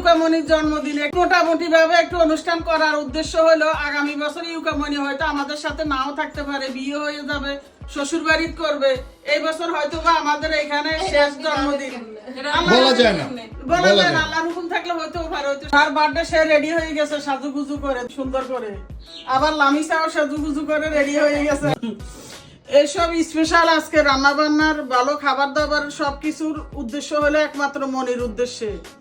ইউকামনির জন্মদিনে মোটামুটি ভাবে একটু অনুষ্ঠান করার উদ্দেশ্য হলো আগামী বছর ইউকামনি হয়তো আমাদের সাথে নাও থাকতে পারে বিয়ে হয়ে যাবে শ্বশুর বাড়ি করবে। এই বছর হয়তো বা আমাদের এখানে শেষ জন্মদিন। বলা যায় না। বলা বলা যায় যায় না না। আল্লাহর হুকুম থাকলে হয়তো পারে। হয়তো তার বার্থডে সে রেডি হয়ে গেছে সাজুগুজু করে সুন্দর করে। আবার লামিসাও সাজুগুজু করে রেডি হয়ে গেছে। এইসব স্পেশাল আজকে রান্না বান্নার ভালো খাবার দাবার সবকিছুর উদ্দেশ্য হলো একমাত্র মনির উদ্দেশ্যে।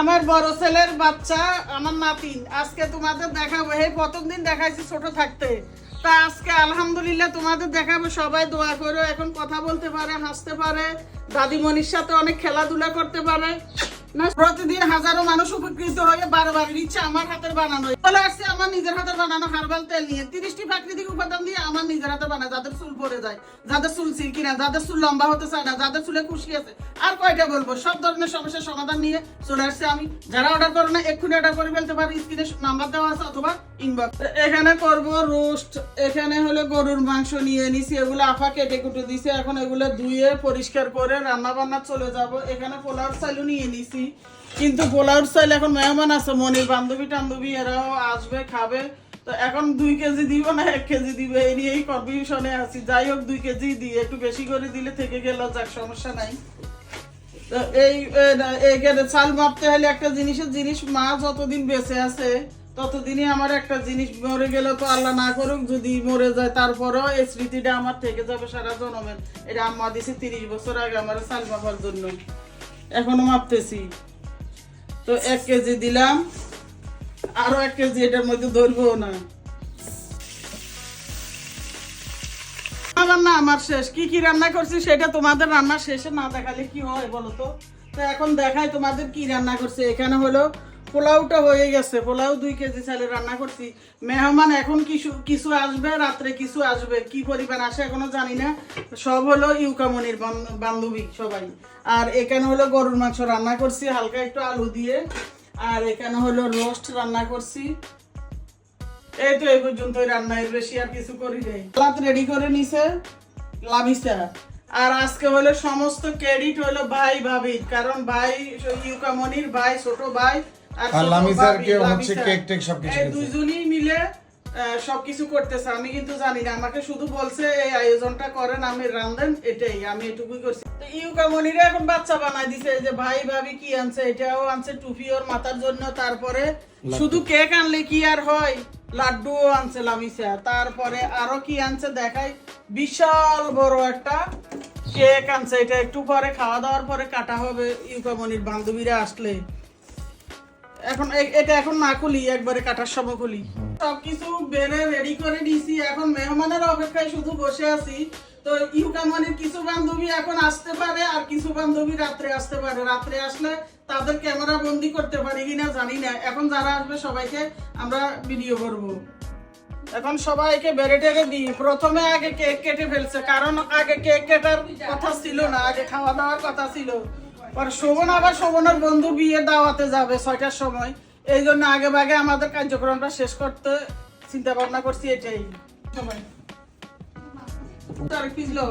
আমার বড় ছেলের বাচ্চা, আমার নাতিন আজকে তোমাদের দেখাবো। হে প্রথম দিন দেখাইছি ছোট থাকতে। তা আজকে আলহামদুলিল্লাহ তোমাদের দেখাবো। সবাই দোয়া করো, এখন কথা বলতে পারে, হাসতে পারে। দাদিমণির সাথে অনেক খেলাধুলা করতে পারে। না, প্রতিদিন হাজারো মানুষ চলে চুল চুল চুল চুলে আর কয়টা বলব? সব ধরনের সমস্যার সমাধান নিয়ে চলে আসছে আমি। যারা অর্ডার করো না, এক্ষুনি অর্ডার করে ফেলতে পারি। স্ক্রিনে নাম্বার দেওয়া আছে অথবা ইনবক্স এখানে করব রোস্ট এখানে হলো গরুর মাংস নিয়ে নিছি। এগুলো আফা কেটে কুটে দিছে। এখন এগুলো ধুয়ে পরিষ্কার করে রান্না বান্না চলে যাব। এখানে পোলাওর চালও নিয়ে নিছি। কিন্তু পোলাওর চাল এখন মেহমান আছে, মনির বান্ধবী টান্ধবী, এরাও আসবে, খাবে। তো এখন দুই কেজি দিব না, এক কেজি দিবে, এই নিয়েই কনফিউশনে আছি। যাই হোক, দুই কেজি দিই একটু বেশি করে দিলে থেকে গেল, যাক, সমস্যা নাই। তো এই চাল মাপতে হলে একটা জিনিসের জিনিস, মা যতদিন বেঁচে আছে, ততদিনই আমার একটা জিনিস মরে গেলে তো আল্লাহ না করুক, যদি মরে যায় তারপরও এই স্মৃতিটা আমার থেকে যাবে সারা জনমের। এটা আম্মা দিছে তিরিশ বছর আগে আমার চাল মাপার জন্য। এখনও মাপতেছি। তো এক কেজি দিলাম। আরও এক কেজি এটার মধ্যে ধরবো না। রান্না আমার শেষ। কি কি রান্না করছি সেটা তোমাদের রান্না শেষে না দেখালে কি হয় বলো তো? তো এখন দেখাই তোমাদের কি রান্না করছে। এখানে হলো পোলাওটা হয়ে গেছে। পোলাও দুই কেজি চালে রান্না করছি। মেহমান এখন কিছু কিছু আসবে, রাত্রে কিছু আসবে। কি পরিমাণ আসে এখনও জানি না। সব হলো ইউকামনির বান- বান্ধবী সবাই। আর এখানে হলো গরুর মাংস রান্না করছি, হালকা একটু আলু দিয়ে। আর এখানে হলো রোস্ট রান্না করছি। এই তো এই পর্যন্তই রান্না এর বেশি আর কিছু করি নাই। সালাদ রেডি করে নিছে লাভিসা আর আজকে হলো সমস্ত ক্রেডিট হলো ভাই ভাবির কারণ ভাই, ইউকামনির ভাই, ছোট ভাই আর লামিসার হচ্ছে কেক টেক সবকিছু এই দুইজনই মিলে সবকিছু করতেছে। আমি কিন্তু জানি না আমাকে শুধু বলছে এই আয়োজনটা করেন আমি রান্ধেন এটাই আমি এটুকুই করছি। তো ইউকামনিরা এখন বাচ্চা বানাই দিছে যে ভাই ভাবি কি আনছে এটাও আনছে টুপি ওর মাথার জন্য তারপরে শুধু কেক আনলে কি আর হয়? লাড্ডুও আনছে লামিসা তারপরে আরও কি আনছে দেখাই বিশাল বড় একটা কেক আনছে। এটা একটু পরে খাওয়া দাওয়ার পরে কাটা হবে ইউকামনির বান্ধবীরা আসলে। এখন এটা এখন না খুলি, একবারে কাটার সময় খুলি। সবকিছু বেড়ে রেডি করে দিয়েছি, এখন মেহমানের অপেক্ষায় শুধু বসে আছি। তো ইউকামনির কিছু বান্ধবী এখন আসতে পারে আর কিছু বান্ধবী রাত্রে আসতে পারে। রাত্রে আসলে তাদের ক্যামেরা বন্দি করতে পারি কিনা জানি না। এখন যারা আসবে সবাইকে আমরা ভিডিও করব। এখন সবাইকে বেড়ে টেড়ে দিই। প্রথমে আগে কেক কেটে ফেলছে, কারণ আগে কেক কেটার কথা ছিল না, আগে খাওয়া দাওয়ার কথা ছিল। পরে শোভন আবার শোভনের বন্ধু বিয়ে দাওয়াতে যাবে ছয়টার সময়। এই জন্য আগে ভাগে আমাদের কার্যক্রমটা শেষ করতে চিন্তা ভাবনা করছি এটাই। সময়। তার পিছলো